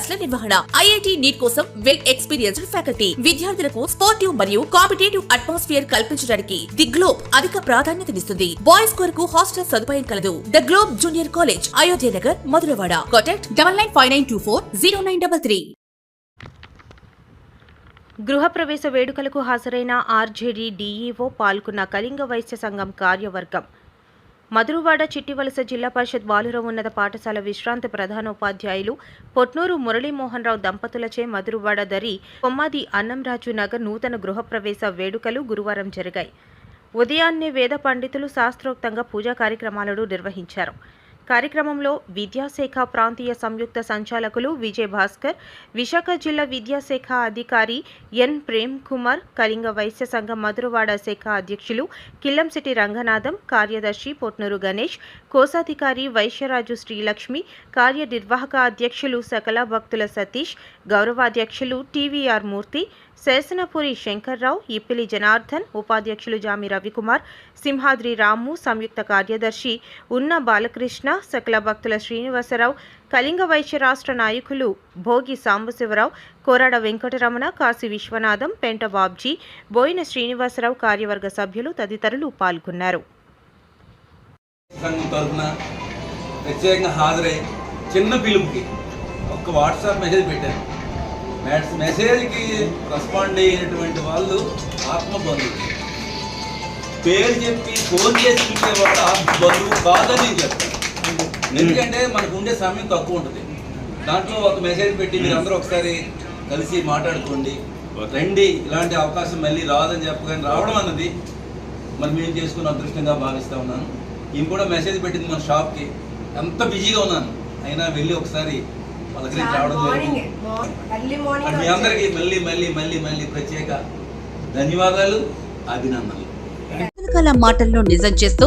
క్లాసుల నిర్వహణ. IIT NEET కోసం వెల్ ఎక్స్పీరియన్స్డ్ ఫ్యాకల్టీ. విద్యార్థులకు స్పోర్టివ్ మరియు కాంపిటేటివ్ అట్మాస్ఫియర్ కల్పించడానికి ది గ్లోబ్ అధిక ప్రాధాన్యతనిస్తుంది బాయ్స్ కొరకు హాస్టల్ సదుపాయం కలదు. The globe junior college Ayodhya Nagar Madhurawada. Contact double nine five nine two four zero nine double three. గృహప్రవేశ వేడుకలకు హాజరైన ఆర్జేడీ డీఈఓ పాల్గొన్న కళింగ వైశ్య సంఘం కార్యవర్గం. మధురవాడ చిట్టివలస జిల్లా పరిషత్ బాలుర ఉన్నత పాఠశాల విశ్రాంత ప్రధానోపాధ్యాయులు పొట్నూరు మురళీమోహన్ రావు దంపతులచే మధురవాడ దరి కొమ్మాది అన్నంరాజు నగర్ నూతన గృహప్రవేశ వేడుకలు గురువారం జరిగాయి. ఉదయాన్నే వేద పండితులు శాస్త్రోక్తంగా పూజా కార్యక్రమాలను నిర్వహించారు. కార్యక్రమంలో విద్యాశాఖ ప్రాంతీయ సంయుక్త సంచాలకులు విజయ్ భాస్కర్ విశాఖ జిల్లా విద్యాశాఖ అధికారి ఎన్. ప్రేమ్ కుమార్ కళింగ వైశ్య సంఘం మధురవాడ శాఖ అధ్యక్షులు కిల్లంశెట్టి రంగనాథం కార్యదర్శి పొట్నూరు గణేష్ కోశాధికారి వైశ్యరాజు శ్రీలక్ష్మి కార్యనిర్వాహక అధ్యక్షులు సకల భక్తుల సతీష్ గౌరవాధ్యక్షులు టీవీఆర్ మూర్తి శేషనపురి శంకర్రావు ఇప్పిలి జనార్దన్ ఉపాధ్యక్షులు జామి రవికుమార్ సింహాద్రి రాము సంయుక్త కార్యదర్శి ఉన్న బాలకృష్ణ సకల భక్తుల శ్రీనివాసరావు కళింగ వైశ్య రాష్ట్ర నాయకులు భోగి సాంబశివరావు కోరాడ వెంకటరమణ కాశీ విశ్వనాథం పెంట బాబ్జీ బోయిన శ్రీనివాసరావు కార్యవర్గ సభ్యులు తదితరులు పాల్గొన్నారు. ప్రత్యేకంగా హాజరై చిన్న పిలుపుకి ఒక వాట్సాప్ మెసేజ్ పెట్టాను. మెస్- మెసేజ్కి రెస్పాండ్ అయినటువంటి వాళ్ళు ఆత్మ బంధువులు పేరు చెప్పి ఫోన్ చేసి పిలిచేవాడు ఆత్మ బంధువు కాదని నేను చెప్తాను. ఎందుకంటే మనకు ఉండే సమయం తక్కువ ఉంటుంది. దాంట్లో ఒక మెసేజ్ పెట్టి మీరు అందరూ ఒకసారి కలిసి మాట్లాడుకోండి. రండి ఇలాంటి అవకాశం మళ్ళీ రాదని చెప్పగానే రావడం అన్నది మరి మేము చేసుకున్న అదృష్టంగా భావిస్తా ఉన్నాను. ఈమె కూడా మెసేజ్ పెట్టింది మన షాప్కి. ఎంత బిజీగా ఉన్నాను. అయినా వెళ్ళి ఒకసారి పలకరించి రావడం మీ అందరికీ మళ్ళీ మళ్ళీ మళ్ళీ మళ్ళీ ప్రత్యేక ధన్యవాదాలు అభినందనలు. మాటలను నిజం చేస్తూ